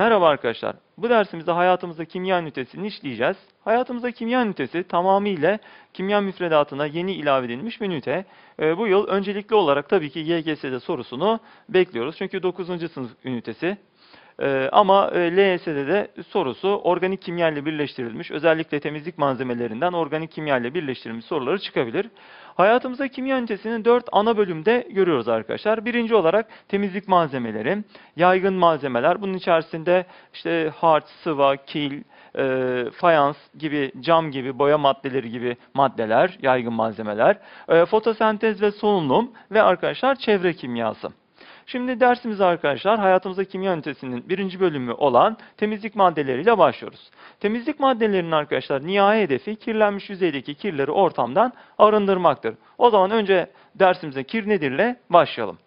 Merhaba arkadaşlar. Bu dersimizde hayatımızda kimya ünitesini işleyeceğiz. Hayatımızda kimya ünitesi tamamıyla kimya müfredatına yeni ilave edilmiş bir ünite. Ee, bu yıl öncelikli olarak tabii ki YGS'de sorusunu bekliyoruz. Çünkü 9. sınıf ünitesi. Ee, ama e, de sorusu organik kimya ile birleştirilmiş, özellikle temizlik malzemelerinden organik kimya ile birleştirilmiş soruları çıkabilir. Hayatımızda kimya ünitesini 4 ana bölümde görüyoruz arkadaşlar. Birinci olarak temizlik malzemeleri, yaygın malzemeler. Bunun içerisinde işte harç, sıva, kil, e, fayans gibi, cam gibi, boya maddeleri gibi maddeler, yaygın malzemeler, e, fotosentez ve solunum ve arkadaşlar çevre kimyası. Şimdi dersimize arkadaşlar hayatımızda kimya ünitesinin birinci bölümü olan temizlik maddeleriyle başlıyoruz. Temizlik maddelerinin arkadaşlar nihai hedefi kirlenmiş yüzeydeki kirleri ortamdan arındırmaktır. O zaman önce dersimize kir nedirle başlayalım.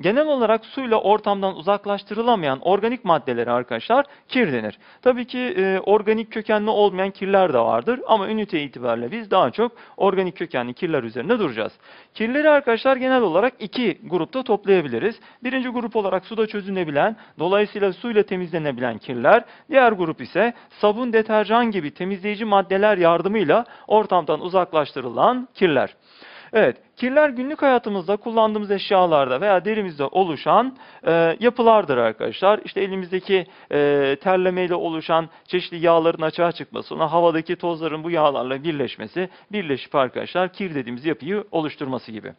Genel olarak suyla ortamdan uzaklaştırılamayan organik maddelere arkadaşlar kir denir. Tabii ki e, organik kökenli olmayan kirler de vardır ama ünite itibariyle biz daha çok organik kökenli kirler üzerinde duracağız. Kirleri arkadaşlar genel olarak iki grupta toplayabiliriz. Birinci grup olarak suda çözünebilen, dolayısıyla suyla temizlenebilen kirler. Diğer grup ise sabun, deterjan gibi temizleyici maddeler yardımıyla ortamdan uzaklaştırılan kirler. Evet, kirler günlük hayatımızda kullandığımız eşyalarda veya derimizde oluşan e, yapılardır arkadaşlar. İşte elimizdeki e, terlemeyle oluşan çeşitli yağların açığa çıkması, ona havadaki tozların bu yağlarla birleşmesi, birleşip arkadaşlar kir dediğimiz yapıyı oluşturması gibi.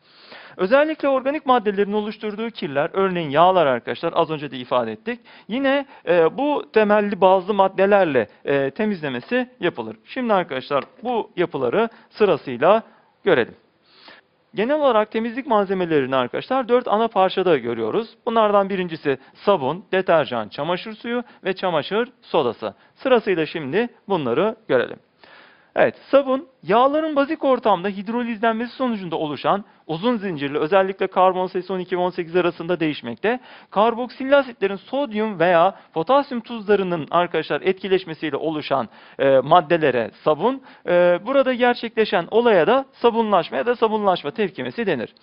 Özellikle organik maddelerin oluşturduğu kirler, örneğin yağlar arkadaşlar az önce de ifade ettik. Yine e, bu temelli bazı maddelerle e, temizlemesi yapılır. Şimdi arkadaşlar bu yapıları sırasıyla görelim. Genel olarak temizlik malzemelerini arkadaşlar dört ana parçada görüyoruz. Bunlardan birincisi sabun, deterjan, çamaşır suyu ve çamaşır sodası. Sırasıyla şimdi bunları görelim. Evet, sabun yağların bazik ortamda hidrolizlenmesi sonucunda oluşan uzun zincirli özellikle karbon sayısı 12 ve 18 arasında değişmekte. Karboksil asitlerin sodyum veya potasyum tuzlarının arkadaşlar etkileşmesiyle oluşan e, maddelere sabun. E, burada gerçekleşen olaya da sabunlaşma ya da sabunlaşma tepkimesi denir.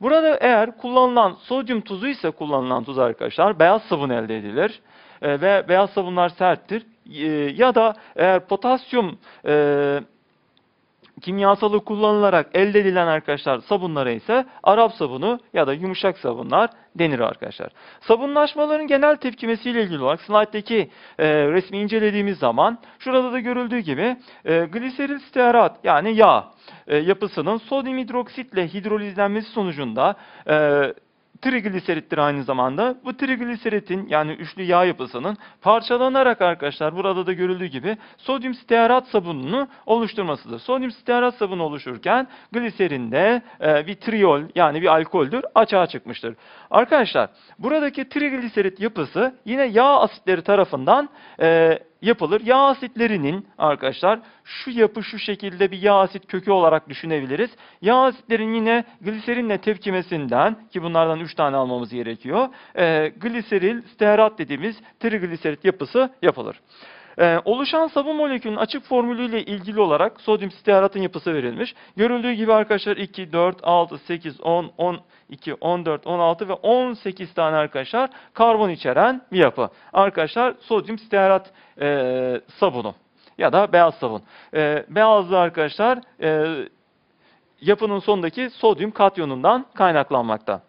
Burada eğer kullanılan sodyum tuzu ise kullanılan tuz arkadaşlar beyaz sabun elde edilir. E, ve beyaz sabunlar serttir. E, ya da eğer potasyum e, kimyasalı kullanılarak elde edilen arkadaşlar sabunlara ise Arap sabunu ya da yumuşak sabunlar denir arkadaşlar. Sabunlaşmaların genel tepkimesiyle ilgili olarak slayttaki e, resmi incelediğimiz zaman şurada da görüldüğü gibi e, gliseril stearat yani yağ e, yapısının sodyum hidroksitle hidrolizlenmesi sonucunda e, trigliserittir aynı zamanda. Bu trigliseritin yani üçlü yağ yapısının parçalanarak arkadaşlar burada da görüldüğü gibi sodyum stearat sabununu oluşturmasıdır. Sodyum stearat sabunu oluşurken gliserinde e, bir triol yani bir alkoldür açığa çıkmıştır. Arkadaşlar buradaki trigliserit yapısı yine yağ asitleri tarafından e, yapılır. Yağ asitlerinin arkadaşlar şu yapı şu şekilde bir yağ asit kökü olarak düşünebiliriz. Yağ asitlerin yine gliserinle tepkimesinden ki bunlardan 3 tane almamız gerekiyor. E, gliseril stearat dediğimiz trigliserit yapısı yapılır. Ee, oluşan sabun molekülünün açık formülüyle ilgili olarak sodyum stearatın yapısı verilmiş. Görüldüğü gibi arkadaşlar 2, 4, 6, 8, 10, 12, 14, 16 ve 18 tane arkadaşlar karbon içeren bir yapı. Arkadaşlar sodyum stearat e, sabunu ya da beyaz sabun. E, beyazlı arkadaşlar e, yapının sonundaki sodyum katyonundan kaynaklanmakta.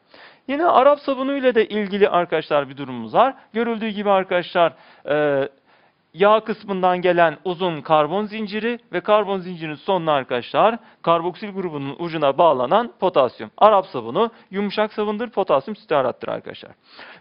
Yine Arap sabunu ile de ilgili arkadaşlar bir durumumuz var. Görüldüğü gibi arkadaşlar e, yağ kısmından gelen uzun karbon zinciri ve karbon zincirinin sonuna arkadaşlar karboksil grubunun ucuna bağlanan potasyum. Arap sabunu yumuşak sabundur, potasyum stearattır arkadaşlar.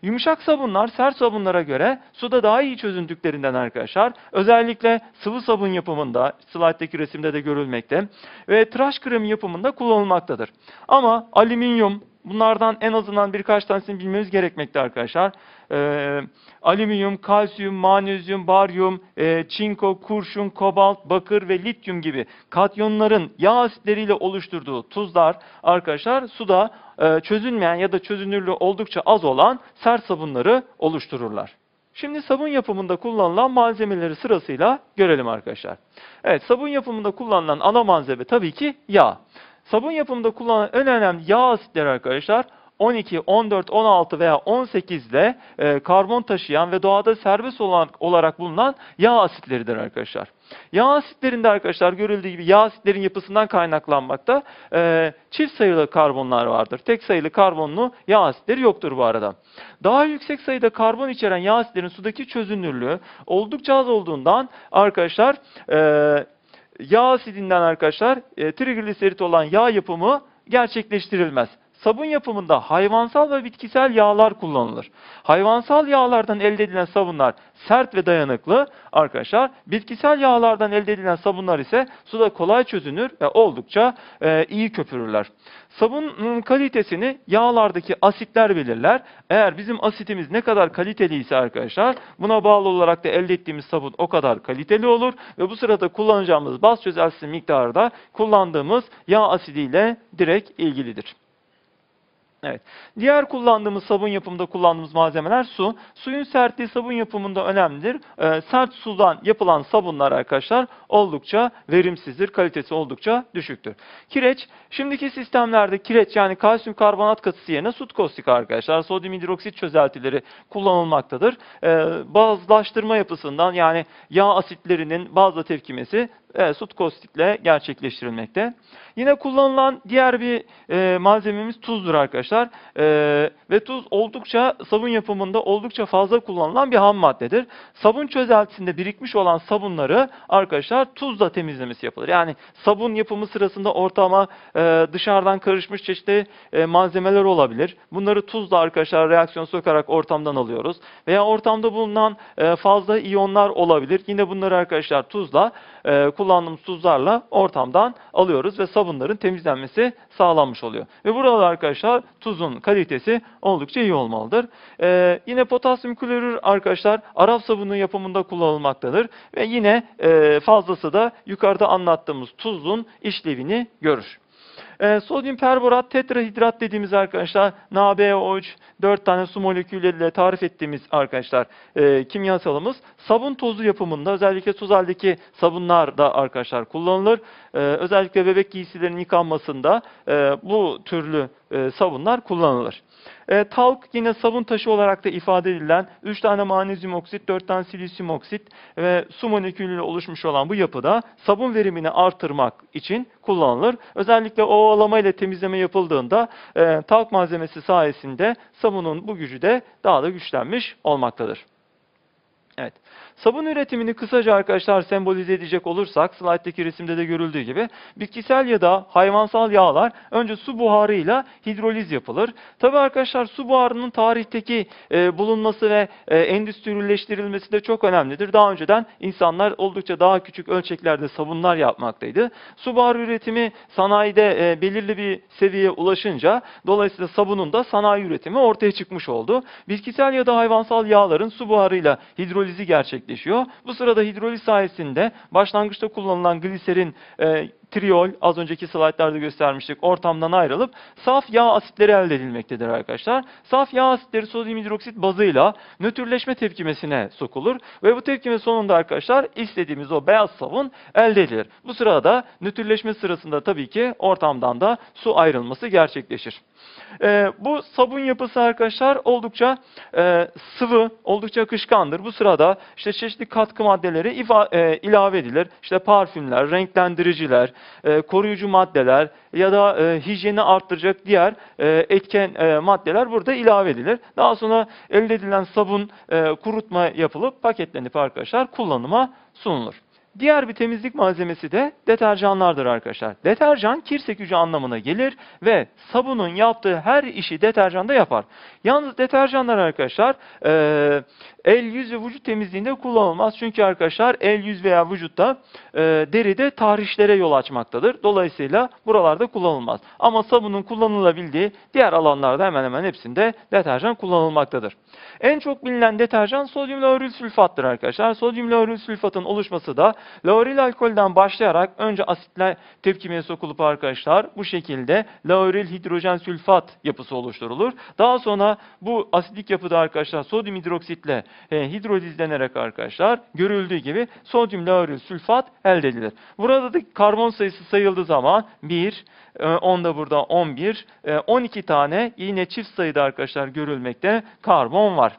Yumuşak sabunlar sert sabunlara göre suda daha iyi çözündüklerinden arkadaşlar özellikle sıvı sabun yapımında, slayttaki resimde de görülmekte ve tıraş kremi yapımında kullanılmaktadır. Ama alüminyum, Bunlardan en azından birkaç tanesini bilmemiz gerekmekte arkadaşlar. Ee, alüminyum, kalsiyum, manezyum, baryum, e, çinko, kurşun, kobalt, bakır ve lityum gibi katyonların yağ asitleriyle oluşturduğu tuzlar arkadaşlar suda e, çözünmeyen ya da çözünürlüğü oldukça az olan sert sabunları oluştururlar. Şimdi sabun yapımında kullanılan malzemeleri sırasıyla görelim arkadaşlar. Evet sabun yapımında kullanılan ana malzeme tabii ki yağ. Sabun yapımında kullanılan en önemli yağ asitleri arkadaşlar 12, 14, 16 veya 18 ile e, karbon taşıyan ve doğada serbest olan, olarak bulunan yağ asitleridir arkadaşlar. Yağ asitlerinde arkadaşlar görüldüğü gibi yağ asitlerin yapısından kaynaklanmakta e, çift sayılı karbonlar vardır. Tek sayılı karbonlu yağ asitleri yoktur bu arada. Daha yüksek sayıda karbon içeren yağ asitlerin sudaki çözünürlüğü oldukça az olduğundan arkadaşlar e, yağ asidinden arkadaşlar e, trigliserit olan yağ yapımı gerçekleştirilmez. Sabun yapımında hayvansal ve bitkisel yağlar kullanılır. Hayvansal yağlardan elde edilen sabunlar sert ve dayanıklı arkadaşlar. Bitkisel yağlardan elde edilen sabunlar ise suda kolay çözünür ve oldukça e, iyi köpürürler. Sabunun kalitesini yağlardaki asitler belirler. Eğer bizim asitimiz ne kadar kaliteli ise arkadaşlar buna bağlı olarak da elde ettiğimiz sabun o kadar kaliteli olur ve bu sırada kullanacağımız baz çözeltisi miktarı da kullandığımız yağ asidiyle direkt ilgilidir. Evet. Diğer kullandığımız sabun yapımında kullandığımız malzemeler su. Suyun sertliği sabun yapımında önemlidir. Ee, sert sudan yapılan sabunlar arkadaşlar oldukça verimsizdir. Kalitesi oldukça düşüktür. Kireç. Şimdiki sistemlerde kireç yani kalsiyum karbonat katısı yerine sut kostik arkadaşlar. Sodyum hidroksit çözeltileri kullanılmaktadır. Ee, bazlaştırma yapısından yani yağ asitlerinin bazla tepkimesi e, sut kostikle gerçekleştirilmekte. Yine kullanılan diğer bir e, malzememiz tuzdur arkadaşlar. E, ve tuz oldukça sabun yapımında oldukça fazla kullanılan bir ham maddedir. Sabun çözeltisinde birikmiş olan sabunları arkadaşlar tuzla temizlemesi yapılır. Yani sabun yapımı sırasında ortama e, dışarıdan karışmış çeşitli e, malzemeler olabilir. Bunları tuzla arkadaşlar reaksiyon sokarak ortamdan alıyoruz. Veya ortamda bulunan e, fazla iyonlar olabilir. Yine bunları arkadaşlar tuzla e, kullandığımız tuzlarla ortamdan alıyoruz ve sabunların temizlenmesi sağlanmış oluyor. Ve burada arkadaşlar tuzun kalitesi oldukça iyi olmalıdır. E, yine potasyum klorür arkadaşlar Arap sabunu yapımında kullanılmaktadır ve yine e, fazlası da yukarıda anlattığımız tuzun işlevini görür. E, sodyum perborat tetrahidrat dediğimiz arkadaşlar NaBO3 4 tane su molekülleriyle tarif ettiğimiz arkadaşlar e, kimyasalımız sabun tozu yapımında özellikle tuz haldeki sabunlar da arkadaşlar kullanılır. E, özellikle bebek giysilerinin yıkanmasında e, bu türlü e, sabunlar kullanılır. E, talk yine sabun taşı olarak da ifade edilen 3 tane magnezyum oksit, 4 tane silisyum oksit ve su molekülüyle oluşmuş olan bu yapıda sabun verimini artırmak için kullanılır. Özellikle ovalama ile temizleme yapıldığında e, talk malzemesi sayesinde sabunun bu gücü de daha da güçlenmiş olmaktadır. Evet. Sabun üretimini kısaca arkadaşlar sembolize edecek olursak slayttaki resimde de görüldüğü gibi bitkisel ya da hayvansal yağlar önce su buharıyla hidroliz yapılır. Tabi arkadaşlar su buharının tarihteki e, bulunması ve e, endüstrileştirilmesi de çok önemlidir. Daha önceden insanlar oldukça daha küçük ölçeklerde sabunlar yapmaktaydı. Su buharı üretimi sanayide e, belirli bir seviyeye ulaşınca dolayısıyla sabunun da sanayi üretimi ortaya çıkmış oldu. Bitkisel ya da hayvansal yağların su buharıyla hidrolizi gerçekleştirilir gerçekleşiyor. Bu sırada hidroliz sayesinde başlangıçta kullanılan gliserin e, triol az önceki slaytlarda göstermiştik ortamdan ayrılıp saf yağ asitleri elde edilmektedir arkadaşlar. Saf yağ asitleri sodyum hidroksit bazıyla nötrleşme tepkimesine sokulur ve bu tepkime sonunda arkadaşlar istediğimiz o beyaz sabun elde edilir. Bu sırada nötrleşme sırasında tabii ki ortamdan da su ayrılması gerçekleşir. E, bu sabun yapısı arkadaşlar oldukça e, sıvı, oldukça akışkandır. Bu sırada işte çeşitli katkı maddeleri ifa, e, ilave edilir. İşte parfümler, renklendiriciler, e, koruyucu maddeler ya da e, hijyeni arttıracak diğer e, etken e, maddeler burada ilave edilir. Daha sonra elde edilen sabun e, kurutma yapılıp paketlenip arkadaşlar kullanıma sunulur. Diğer bir temizlik malzemesi de deterjanlardır arkadaşlar. Deterjan kir sökücü anlamına gelir ve sabunun yaptığı her işi deterjanda yapar. Yalnız deterjanlar arkadaşlar e, el, yüz ve vücut temizliğinde kullanılmaz. Çünkü arkadaşlar el, yüz veya vücutta e, deride tahrişlere yol açmaktadır. Dolayısıyla buralarda kullanılmaz. Ama sabunun kullanılabildiği diğer alanlarda hemen hemen hepsinde deterjan kullanılmaktadır. En çok bilinen deterjan sodyum lauril sülfattır arkadaşlar. Sodyum lauril sülfatın oluşması da lauril alkolden başlayarak önce asitler tepkimeye sokulup arkadaşlar bu şekilde lauril hidrojen sülfat yapısı oluşturulur. Daha sonra bu asidik yapıda arkadaşlar sodyum hidroksitle e, hidrolizlenerek arkadaşlar görüldüğü gibi sodyum lauril sülfat elde edilir. Burada da karbon sayısı sayıldığı zaman 1, e, 10 da burada 11, e, 12 tane yine çift sayıda arkadaşlar görülmekte karbon var.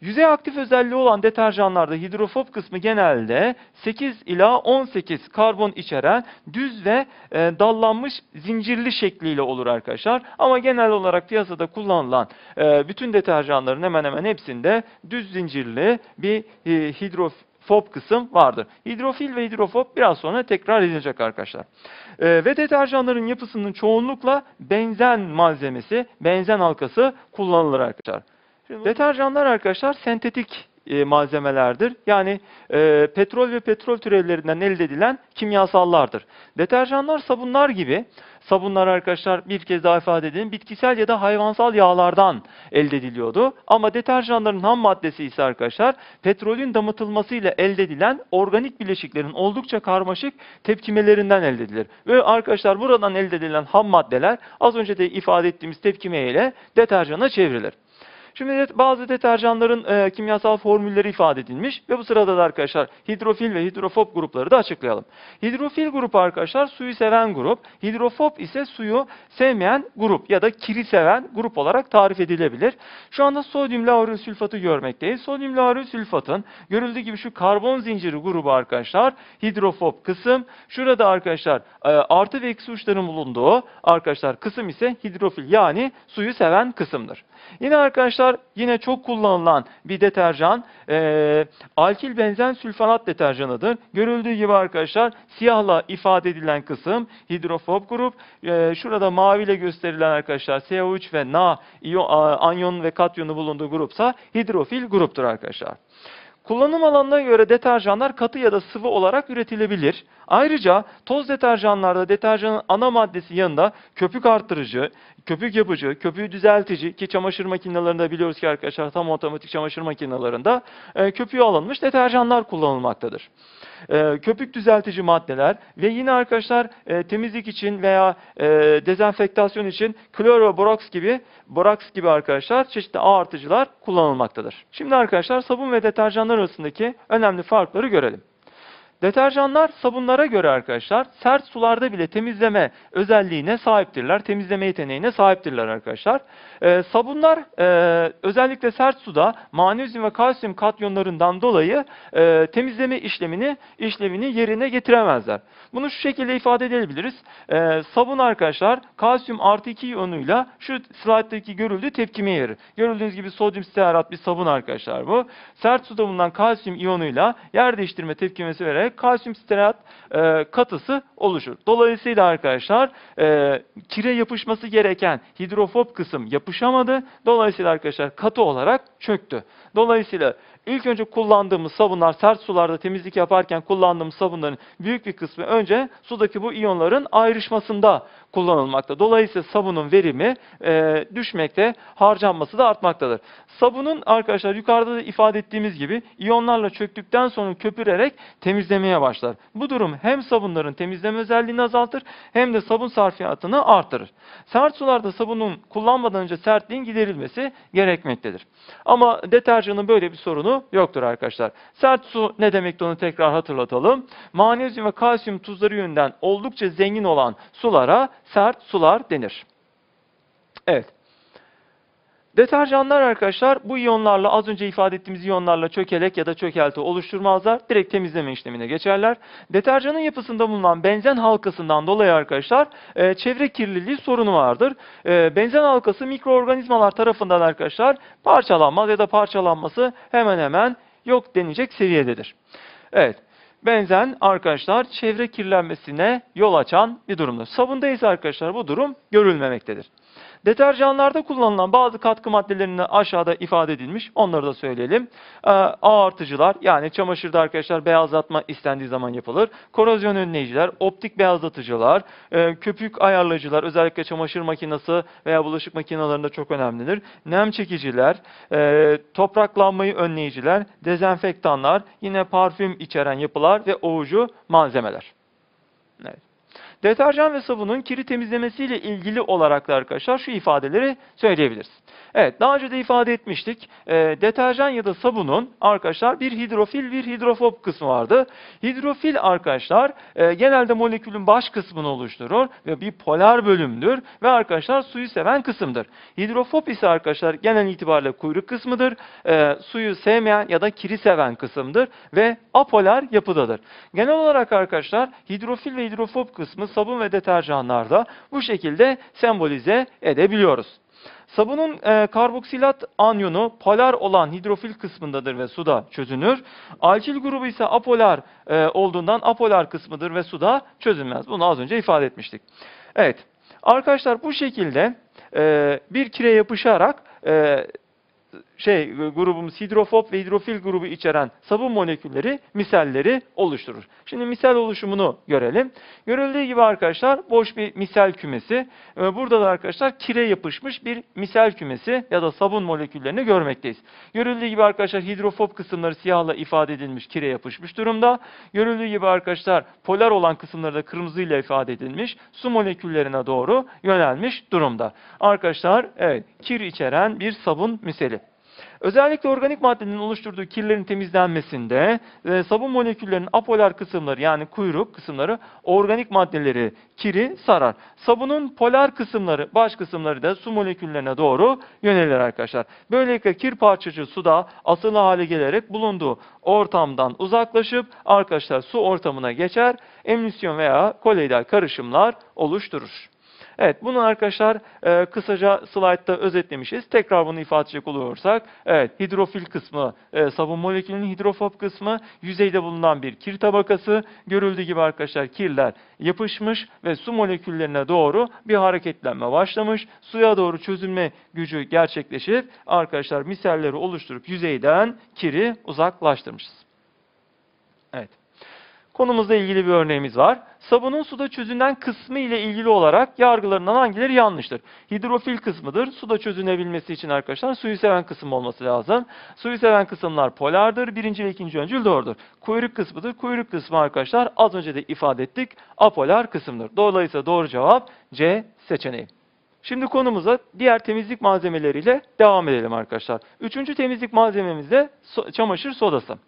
Yüzey aktif özelliği olan deterjanlarda hidrofob kısmı genelde 8 ila 18 karbon içeren düz ve e, dallanmış zincirli şekliyle olur arkadaşlar. Ama genel olarak piyasada kullanılan e, bütün deterjanların hemen hemen hepsinde düz zincirli bir e, hidrofob kısım vardır. Hidrofil ve hidrofob biraz sonra tekrar edilecek arkadaşlar. E, ve deterjanların yapısının çoğunlukla benzen malzemesi, benzen halkası kullanılır arkadaşlar. Deterjanlar arkadaşlar sentetik e, malzemelerdir. Yani e, petrol ve petrol türevlerinden elde edilen kimyasallardır. Deterjanlar sabunlar gibi, sabunlar arkadaşlar bir kez daha ifade edeyim, bitkisel ya da hayvansal yağlardan elde ediliyordu. Ama deterjanların ham maddesi ise arkadaşlar petrolün damıtılmasıyla elde edilen organik bileşiklerin oldukça karmaşık tepkimelerinden elde edilir. Ve arkadaşlar buradan elde edilen ham maddeler az önce de ifade ettiğimiz tepkime ile deterjana çevrilir. Şimdi bazı deterjanların e, kimyasal formülleri ifade edilmiş ve bu sırada da arkadaşlar hidrofil ve hidrofob grupları da açıklayalım. Hidrofil grup arkadaşlar suyu seven grup, hidrofob ise suyu sevmeyen grup ya da kiri seven grup olarak tarif edilebilir. Şu anda sodyum lauril sülfatı görmekteyiz. Sodyum lauril sülfatın görüldüğü gibi şu karbon zinciri grubu arkadaşlar hidrofob kısım. Şurada arkadaşlar e, artı ve eksi uçların bulunduğu arkadaşlar kısım ise hidrofil yani suyu seven kısımdır. Yine arkadaşlar yine çok kullanılan bir deterjan e, alkil benzen sülfonat deterjanıdır. Görüldüğü gibi arkadaşlar siyahla ifade edilen kısım hidrofob grup. E, şurada maviyle gösterilen arkadaşlar CO3 ve Na iyon, anyon ve katyonu bulunduğu grupsa hidrofil gruptur arkadaşlar. Kullanım alanına göre deterjanlar katı ya da sıvı olarak üretilebilir. Ayrıca toz deterjanlarda deterjanın ana maddesi yanında köpük arttırıcı, köpük yapıcı, köpüğü düzeltici ki çamaşır makinelerinde biliyoruz ki arkadaşlar tam otomatik çamaşır makinelerinde e, köpüğü alınmış deterjanlar kullanılmaktadır. E, köpük düzeltici maddeler ve yine arkadaşlar e, temizlik için veya e, dezenfektasyon için kloro, boraks gibi boraks gibi arkadaşlar çeşitli artıcılar kullanılmaktadır. Şimdi arkadaşlar sabun ve deterjanlar arasındaki önemli farkları görelim. Deterjanlar sabunlara göre arkadaşlar sert sularda bile temizleme özelliğine sahiptirler. Temizleme yeteneğine sahiptirler arkadaşlar. Ee, sabunlar e, özellikle sert suda magnezyum ve kalsiyum katyonlarından dolayı e, temizleme işlemini işlemini yerine getiremezler. Bunu şu şekilde ifade edebiliriz. Ee, sabun arkadaşlar kalsiyum artı 2 iyonuyla şu slayttaki görüldüğü tepkime yerir. Görüldüğünüz gibi sodyum stearat bir sabun arkadaşlar bu. Sert suda bulunan kalsiyum iyonuyla yer değiştirme tepkimesi vererek kalsiyum stearat e, katısı oluşur. Dolayısıyla arkadaşlar e, kire yapışması gereken hidrofob kısım yapışamadı. Dolayısıyla arkadaşlar katı olarak çöktü. Dolayısıyla ilk önce kullandığımız sabunlar sert sularda temizlik yaparken kullandığımız sabunların büyük bir kısmı önce sudaki bu iyonların ayrışmasında kullanılmakta. Dolayısıyla sabunun verimi e, düşmekte, harcanması da artmaktadır. Sabunun arkadaşlar yukarıda da ifade ettiğimiz gibi iyonlarla çöktükten sonra köpürerek temizlemeye başlar. Bu durum hem sabunların temizleme özelliğini azaltır hem de sabun sarfiyatını artırır. Sert sularda sabunun kullanmadan önce sertliğin giderilmesi gerekmektedir. Ama deterjanın böyle bir sorunu yoktur arkadaşlar. Sert su ne demekti onu tekrar hatırlatalım. Magnezyum ve kalsiyum tuzları yönünden oldukça zengin olan sulara sert sular denir. Evet. Deterjanlar arkadaşlar bu iyonlarla az önce ifade ettiğimiz iyonlarla çökelek ya da çökelti oluşturmazlar. Direkt temizleme işlemine geçerler. Deterjanın yapısında bulunan benzen halkasından dolayı arkadaşlar e, çevre kirliliği sorunu vardır. E, benzen halkası mikroorganizmalar tarafından arkadaşlar parçalanmaz ya da parçalanması hemen hemen yok denecek seviyededir. Evet. Benzen arkadaşlar çevre kirlenmesine yol açan bir durumdur. Sabunda ise arkadaşlar bu durum görülmemektedir. Deterjanlarda kullanılan bazı katkı maddelerini aşağıda ifade edilmiş. Onları da söyleyelim. Ee, ağ artıcılar yani çamaşırda arkadaşlar beyazlatma istendiği zaman yapılır. Korozyon önleyiciler, optik beyazlatıcılar, e, köpük ayarlayıcılar özellikle çamaşır makinesi veya bulaşık makinelerinde çok önemlidir. Nem çekiciler, e, topraklanmayı önleyiciler, dezenfektanlar, yine parfüm içeren yapılar ve ovucu malzemeler. Evet. Deterjan ve sabunun kiri temizlemesiyle ilgili olarak da arkadaşlar şu ifadeleri söyleyebiliriz. Evet daha önce de ifade etmiştik. Ee, deterjan ya da sabunun arkadaşlar bir hidrofil bir hidrofob kısmı vardı. Hidrofil arkadaşlar e, genelde molekülün baş kısmını oluşturur ve bir polar bölümdür ve arkadaşlar suyu seven kısımdır. Hidrofob ise arkadaşlar genel itibariyle kuyruk kısmıdır. Ee, suyu sevmeyen ya da kiri seven kısımdır ve apolar yapıdadır. Genel olarak arkadaşlar hidrofil ve hidrofob kısmı sabun ve deterjanlarda bu şekilde sembolize edebiliyoruz. Sabunun e, karboksilat anyonu polar olan hidrofil kısmındadır ve suda çözünür. Alkil grubu ise apolar e, olduğundan apolar kısmıdır ve suda çözünmez. Bunu az önce ifade etmiştik. Evet arkadaşlar bu şekilde e, bir kire yapışarak e, şey grubumuz hidrofob ve hidrofil grubu içeren sabun molekülleri miselleri oluşturur. Şimdi misel oluşumunu görelim. Görüldüğü gibi arkadaşlar boş bir misel kümesi. Ee, Burada da arkadaşlar kire yapışmış bir misel kümesi ya da sabun moleküllerini görmekteyiz. Görüldüğü gibi arkadaşlar hidrofob kısımları siyahla ifade edilmiş kire yapışmış durumda. Görüldüğü gibi arkadaşlar polar olan kısımları da kırmızıyla ifade edilmiş su moleküllerine doğru yönelmiş durumda. Arkadaşlar evet kir içeren bir sabun miseli. Özellikle organik maddenin oluşturduğu kirlerin temizlenmesinde e, sabun moleküllerinin apolar kısımları yani kuyruk kısımları organik maddeleri kiri sarar. Sabunun polar kısımları baş kısımları da su moleküllerine doğru yönelir arkadaşlar. Böylelikle kir parçacığı suda asılı hale gelerek bulunduğu ortamdan uzaklaşıp arkadaşlar su ortamına geçer. Emülsyon veya koloidal karışımlar oluşturur. Evet bunu arkadaşlar e, kısaca slaytta özetlemişiz. Tekrar bunu ifade edecek olursak evet hidrofil kısmı e, sabun molekülünün hidrofob kısmı yüzeyde bulunan bir kir tabakası. Görüldüğü gibi arkadaşlar kirler yapışmış ve su moleküllerine doğru bir hareketlenme başlamış. Suya doğru çözülme gücü gerçekleşip arkadaşlar miselleri oluşturup yüzeyden kiri uzaklaştırmışız. Evet. Konumuzla ilgili bir örneğimiz var. Sabunun suda çözünen kısmı ile ilgili olarak yargılarından hangileri yanlıştır? Hidrofil kısmıdır. Suda çözünebilmesi için arkadaşlar suyu seven kısım olması lazım. Suyu seven kısımlar polardır. Birinci ve ikinci öncül doğrudur. Kuyruk kısmıdır. Kuyruk kısmı arkadaşlar az önce de ifade ettik. Apolar kısımdır. Dolayısıyla doğru cevap C seçeneği. Şimdi konumuza diğer temizlik malzemeleriyle devam edelim arkadaşlar. Üçüncü temizlik malzememiz de so- çamaşır sodası.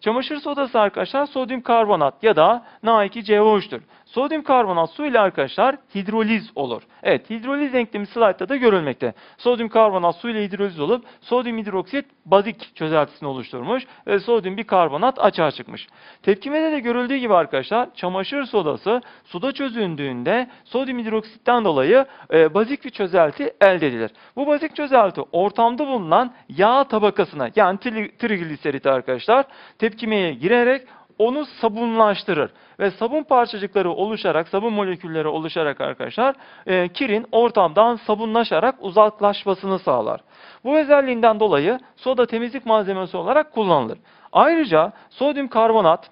Çamaşır sodası arkadaşlar sodyum karbonat ya da Na2CO3'tür. Sodyum karbonat su ile arkadaşlar hidroliz olur. Evet hidroliz denklemi slaytta da görülmekte. Sodyum karbonat su ile hidroliz olup sodyum hidroksit bazik çözeltisini oluşturmuş ve sodyum bikarbonat açığa çıkmış. Tepkimede de görüldüğü gibi arkadaşlar çamaşır sodası suda çözündüğünde sodyum hidroksitten dolayı e, bazik bir çözelti elde edilir. Bu bazik çözelti ortamda bulunan yağ tabakasına yani tri- trigliserit arkadaşlar tepkimeye girerek onu sabunlaştırır ve sabun parçacıkları oluşarak, sabun molekülleri oluşarak arkadaşlar e, kirin ortamdan sabunlaşarak uzaklaşmasını sağlar. Bu özelliğinden dolayı soda temizlik malzemesi olarak kullanılır. Ayrıca sodyum karbonat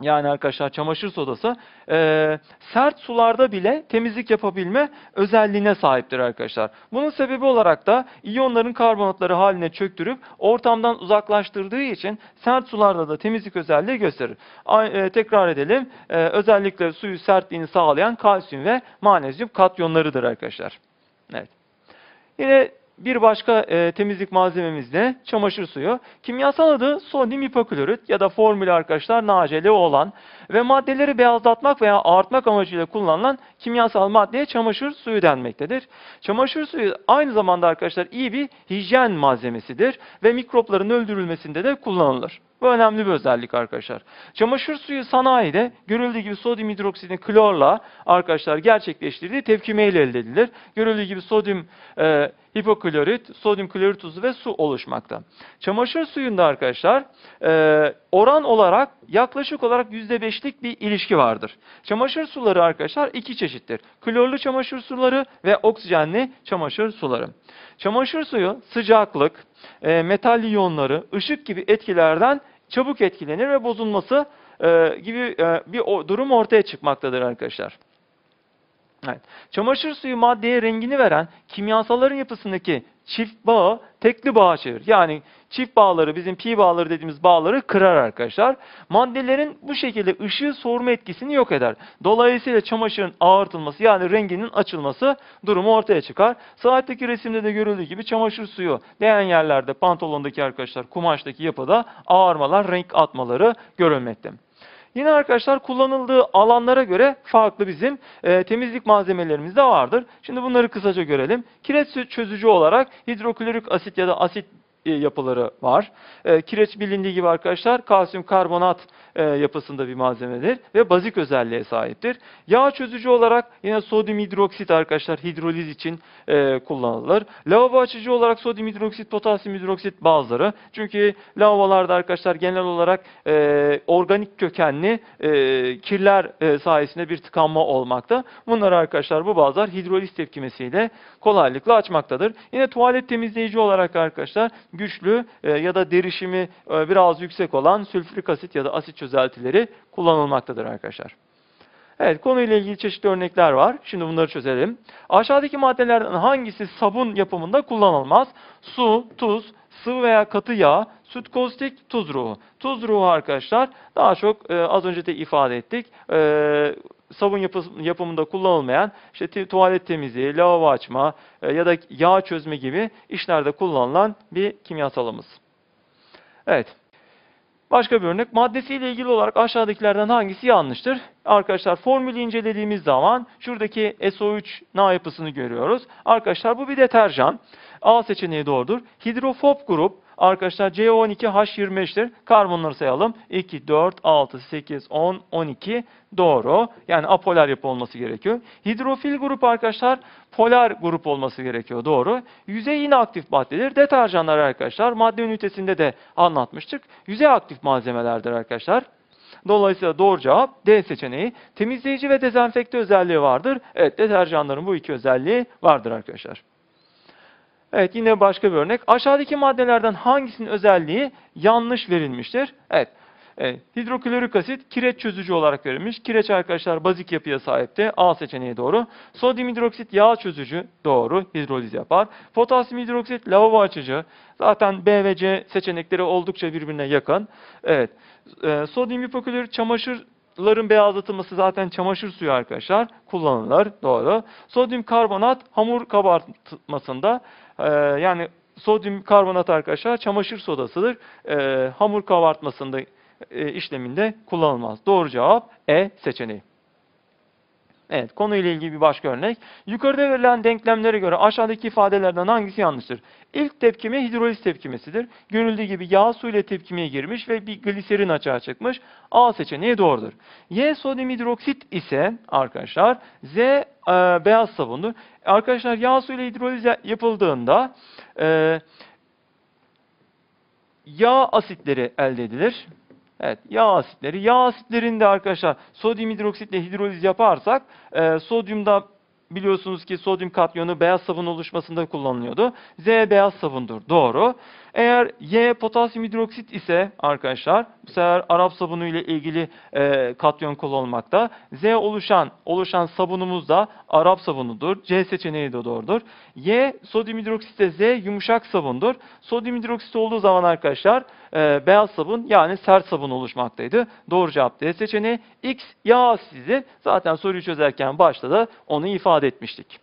yani arkadaşlar çamaşır sodası e, sert sularda bile temizlik yapabilme özelliğine sahiptir arkadaşlar. Bunun sebebi olarak da iyonların karbonatları haline çöktürüp ortamdan uzaklaştırdığı için sert sularda da temizlik özelliği gösterir. A- e, tekrar edelim. E, özellikle suyu sertliğini sağlayan kalsiyum ve magnezyum katyonlarıdır arkadaşlar. Evet. Yine bir başka e, temizlik malzememiz de çamaşır suyu. Kimyasal adı sodyum hipoklorit ya da formülü arkadaşlar NaCl olan ve maddeleri beyazlatmak veya artmak amacıyla kullanılan kimyasal maddeye çamaşır suyu denmektedir. Çamaşır suyu aynı zamanda arkadaşlar iyi bir hijyen malzemesidir ve mikropların öldürülmesinde de kullanılır. Bu önemli bir özellik arkadaşlar. Çamaşır suyu sanayide görüldüğü gibi sodyum hidroksitini klorla arkadaşlar gerçekleştirdiği tepkimeyle elde edilir. Görüldüğü gibi sodyum e, hipoklorit, sodyum klorür tuzu ve su oluşmakta. Çamaşır suyunda arkadaşlar e, oran olarak yaklaşık olarak %5'lik bir ilişki vardır. Çamaşır suları arkadaşlar iki çeşittir. Klorlu çamaşır suları ve oksijenli çamaşır suları. Çamaşır suyu sıcaklık, e, metal iyonları, ışık gibi etkilerden çabuk etkilenir ve bozulması e, gibi e, bir durum ortaya çıkmaktadır arkadaşlar. Evet. Çamaşır suyu maddeye rengini veren kimyasalların yapısındaki çift bağı tekli bağa çevirir. Yani çift bağları bizim pi bağları dediğimiz bağları kırar arkadaşlar. Maddelerin bu şekilde ışığı soğurma etkisini yok eder. Dolayısıyla çamaşırın ağartılması yani renginin açılması durumu ortaya çıkar. Saatteki resimde de görüldüğü gibi çamaşır suyu değen yerlerde pantolondaki arkadaşlar kumaştaki yapıda ağarmalar, renk atmaları görülmekte. Yine arkadaşlar kullanıldığı alanlara göre farklı bizim e, temizlik malzemelerimiz de vardır. Şimdi bunları kısaca görelim. Kireç çözücü olarak hidroklorik asit ya da asit yapıları var. E, kireç bilindiği gibi arkadaşlar kalsiyum karbonat e, yapısında bir malzemedir ve bazik özelliğe sahiptir. Yağ çözücü olarak yine sodyum hidroksit arkadaşlar hidroliz için e, kullanılır. Lavabo açıcı olarak sodyum hidroksit, potasyum hidroksit bazıları. Çünkü lavabolarda arkadaşlar genel olarak e, organik kökenli e, kirler e, sayesinde bir tıkanma olmakta. Bunları arkadaşlar bu bazlar hidroliz tepkimesiyle kolaylıkla açmaktadır. Yine tuvalet temizleyici olarak arkadaşlar güçlü e, ya da derişimi e, biraz yüksek olan sülfürik asit ya da asit çözeltileri kullanılmaktadır arkadaşlar. Evet konuyla ilgili çeşitli örnekler var. Şimdi bunları çözelim. Aşağıdaki maddelerden hangisi sabun yapımında kullanılmaz? Su, tuz, sıvı veya katı yağ, süt koztik, tuz ruhu. Tuz ruhu arkadaşlar daha çok e, az önce de ifade ettik. E, sabun yapı- yapımında kullanılmayan işte tuvalet temizliği, lavabo açma e, ya da yağ çözme gibi işlerde kullanılan bir kimyasalımız. Evet. Başka bir örnek. Maddesiyle ilgili olarak aşağıdakilerden hangisi yanlıştır? Arkadaşlar formülü incelediğimiz zaman şuradaki SO3 Na yapısını görüyoruz. Arkadaşlar bu bir deterjan. A seçeneği doğrudur. Hidrofob grup arkadaşlar CO12H25'tir. Karbonları sayalım. 2, 4, 6, 8, 10, 12 doğru. Yani apolar yapı olması gerekiyor. Hidrofil grup arkadaşlar polar grup olması gerekiyor. Doğru. Yüzey yine aktif maddedir. Deterjanlar arkadaşlar madde ünitesinde de anlatmıştık. Yüzey aktif malzemelerdir arkadaşlar. Dolayısıyla doğru cevap D seçeneği. Temizleyici ve dezenfekte özelliği vardır. Evet deterjanların bu iki özelliği vardır arkadaşlar. Evet yine başka bir örnek. Aşağıdaki maddelerden hangisinin özelliği yanlış verilmiştir? Evet. Evet, hidroklorik asit kireç çözücü olarak verilmiş. Kireç arkadaşlar bazik yapıya sahipti. A seçeneği doğru. Sodyum hidroksit yağ çözücü doğru. Hidroliz yapar. Potasyum hidroksit lavabo açıcı. Zaten B ve C seçenekleri oldukça birbirine yakın. Evet. E, sodyum hipoklorit çamaşırların beyazlatılması zaten çamaşır suyu arkadaşlar kullanılır. Doğru. Sodyum karbonat hamur kabartmasında e, yani sodyum karbonat arkadaşlar çamaşır sodasıdır. E, hamur kabartmasında e, işleminde kullanılmaz. Doğru cevap E seçeneği. Evet, konuyla ilgili bir başka örnek. Yukarıda verilen denklemlere göre aşağıdaki ifadelerden hangisi yanlıştır? İlk tepkime hidroliz tepkimesidir. Görüldüğü gibi yağ su ile tepkimeye girmiş ve bir gliserin açığa çıkmış. A seçeneği doğrudur. Y sodyum hidroksit ise arkadaşlar Z e, beyaz sabundur. Arkadaşlar yağ su ile hidroliz ya- yapıldığında e, yağ asitleri elde edilir. Evet, yağ asitleri. Yağ asitlerinde arkadaşlar sodyum hidroksitle hidroliz yaparsak e, sodyumda biliyorsunuz ki sodyum katyonu beyaz sabun oluşmasında kullanılıyordu. Z beyaz sabundur. Doğru. Eğer Y potasyum hidroksit ise arkadaşlar bu sefer Arap sabunu ile ilgili e, katyon kullanılmakta. Z oluşan oluşan sabunumuz da Arap sabunudur. C seçeneği de doğrudur. Y sodyum hidroksit de Z yumuşak sabundur. Sodyum hidroksit olduğu zaman arkadaşlar e, beyaz sabun yani sert sabun oluşmaktaydı. Doğru cevap D seçeneği. X yağ asidi zaten soruyu çözerken başta da onu ifade etmiştik.